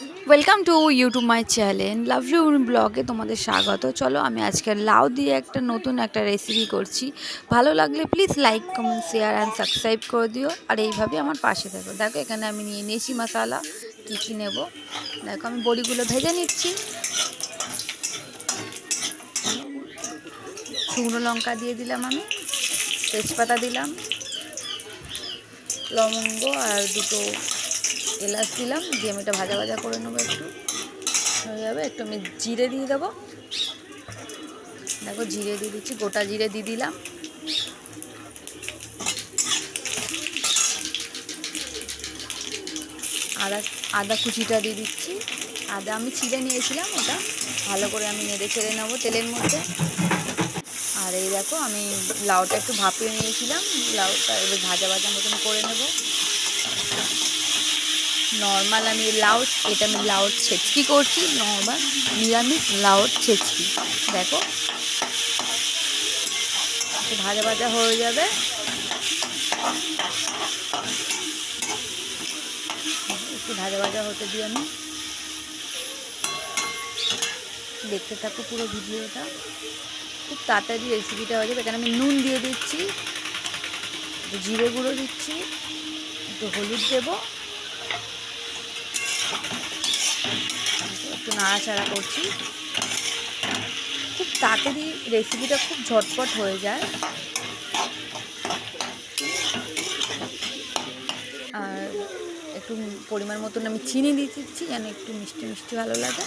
Welcome to YouTube my channel love you ব্লগে তোমাদের স্বাগত। চলো, আমি আজকে লাউ দিয়ে একটা নতুন একটা রেসিপি করছি। ভালো লাগলে please like comment share and subscribe করে দিও। আর এইভাবে আমার পাশে থাকো। দেখো, এখানে আমি নিয়ে নিয়েছি মশালা। কী কী নেব? দেখো, আমি বড়িগুলো ভেজে নিচ্ছি। শুকনো লঙ্কা দিয়ে দিলাম আমি। তেজপাতা দিলাম। লবঙ্গ আর দুটো এলাচ দিলাম, দিয়ে আমি এটা ভাজা ভাজা করে নেব একটু। হয়ে যাবে, একটু আমি জিরে দিয়ে দেবো। দেখো, জিরে দিয়ে দিচ্ছি, গোটা জিরে দিয়ে দিলাম। আদা আদা কুচিটা দিয়ে দিচ্ছি। আদা আমি ছিঁড়ে নিয়েছিলাম ওটা। ভালো করে আমি নেড়ে ছেড়ে নেব তেলের মধ্যে। আর এই দেখো, আমি লাউটা একটু ভাপিয়ে নিয়েছিলাম। লাউটা এবার ভাজা ভাজা মতন করে নেব। নর্মাল আমি লাউড, এটা আমি লাউ ছেচকি করছি, নর্মাল নিরামিষ লাউড ছেচকি। দেখো ভাজা ভাজা হয়ে যাবে। একটু ভাজা ভাজা হতে দিই আমি। দেখতে থাকো পুরো ভিডিওটা। খুব তাড়াতাড়ি রেসিপিটা হয়ে যাবে। এখানে আমি নুন দিয়ে দিচ্ছি জিরে গুঁড়ো দিচ্ছি, একটু হলুদ দেবো। নাড়াচাড়া করছি। খুব তাড়াতাড়ি রেসিপিটা খুব ঝটপট হয়ে যায়। আর একটু পরিমাণ মতন আমি চিনি দিয়ে দিচ্ছি যেন একটু মিষ্টি মিষ্টি ভালো লাগে।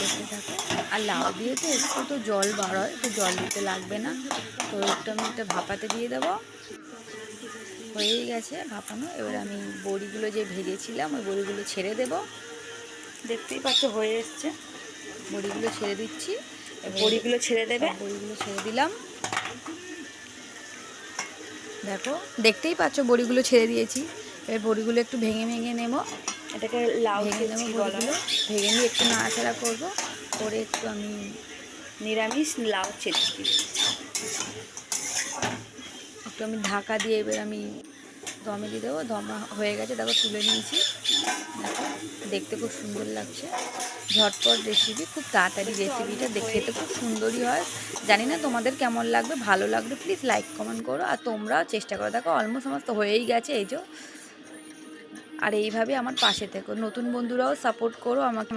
দেখতে থাকে। আর লাউ দিয়ে তো একটু তো জল বার হয়, তো জল দিতে লাগবে না। তো একটু আমি একটা ভাপাতে দিয়ে দেবো। হয়েই গেছে ভাপানো। এবার আমি বড়িগুলো যে ভেজেছিলাম, ওই বড়িগুলো ছেড়ে দেব। দেখতেই পাচ্ছ হয়ে এসছে। বড়িগুলো ছেড়ে দিচ্ছি। বড়িগুলো ছেড়ে দেবে। বড়িগুলো ছেড়ে দিলাম। দেখো দেখতেই পাচ্ছ বড়িগুলো ছেড়ে দিয়েছি। এবার বড়িগুলো একটু ভেঙে ভেঙে নেব। এটাকে লাউ ভেঙে নেব বড়িগুলো। ভেঙে নিয়ে একটু নাড়াচাড়া করব। করে একটু আমি নিরামিষ লাউ ছেচকি একটু আমি ঢাকা দিয়ে এবার আমি দমে দিয়ে দেবো। ধমা হয়ে গেছে, দেখো তুলে নিয়েছি। দেখো, দেখতে খুব সুন্দর লাগছে। ঝটপট রেসিপি খুব তাড়াতাড়ি রেসিপিটা তো খুব সুন্দরই হয়। জানি না তোমাদের কেমন লাগবে, ভালো লাগবে প্লিজ লাইক কমেন্ট করো। আর তোমরাও চেষ্টা করো। দেখো অলমোস্ট সমস্ত হয়েই গেছে, এই যে। আর এইভাবে আমার পাশে থেকো। নতুন বন্ধুরাও সাপোর্ট করো আমাকে।